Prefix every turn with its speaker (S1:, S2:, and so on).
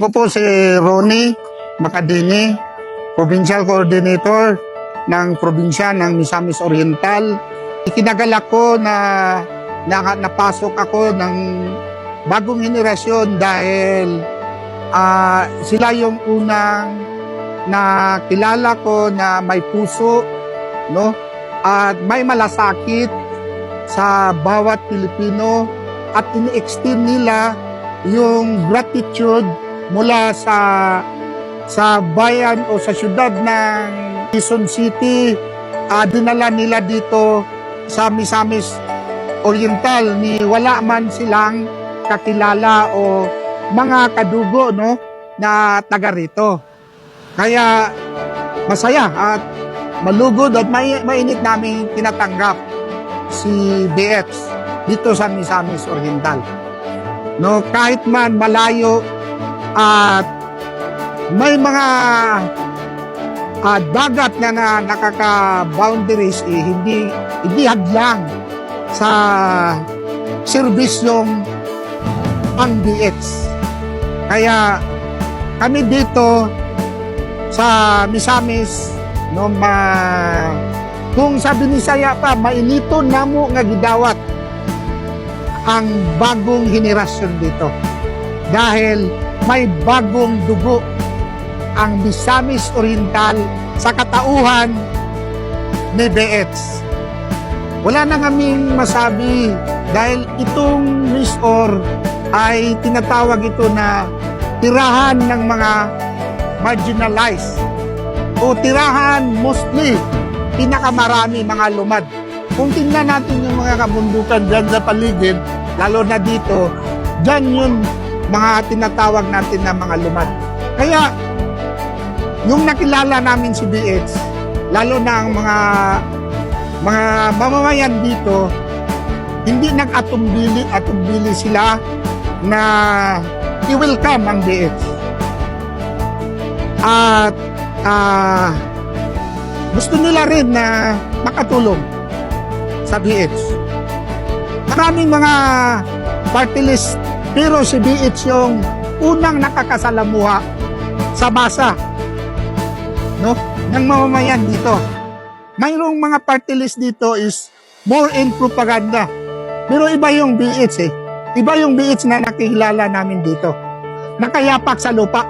S1: Ako po si Ronnie Macadini, Provincial Coordinator ng probinsya ng Misamis Oriental. Ikinagalak ko na, na napasok ako ng bagong henerasyon dahil ah, sila yung unang na kilala ko na may puso no at may malasakit sa bawat Pilipino at ini-extend nila yung gratitude mula sa sa bayan o sa syudad ng Quezon City ah, dinala nila dito sa Misamis Oriental ni wala man silang kakilala o mga kadugo no na taga rito. Kaya masaya at malugod at may, mainit namin tinatanggap si BX dito sa Misamis Oriental. No, kahit man malayo at may mga ah, dagat na, na nakaka-boundaries eh, hindi hindi hadlang sa serbisyong pang BX. Kaya kami dito sa Misamis no ma kung sa Binisaya pa mainito namo nga gidawat ang bagong henerasyon dito dahil may bagong dugo ang Misamis Oriental sa katauhan ni BX. Wala na kaming masabi dahil itong Misor ay tinatawag ito na tirahan ng mga marginalized o tirahan mostly pinakamarami mga lumad. Kung tingnan natin yung mga kabundukan dyan sa paligid, lalo na dito, dyan yun mga tinatawag natin na mga lumad. Kaya, yung nakilala namin si BX, lalo na ang mga mga mamamayan dito, hindi nag-atumbili atumbili sila na i-welcome ang BX. At ah, gusto nila rin na makatulong sa BH. Maraming mga party list, pero si BH yung unang nakakasalamuha sa masa no, ng mamamayan dito. Mayroong mga party list dito is more in propaganda. Pero iba yung BH eh. Iba yung BH na nakikilala namin dito. Nakayapak sa lupa.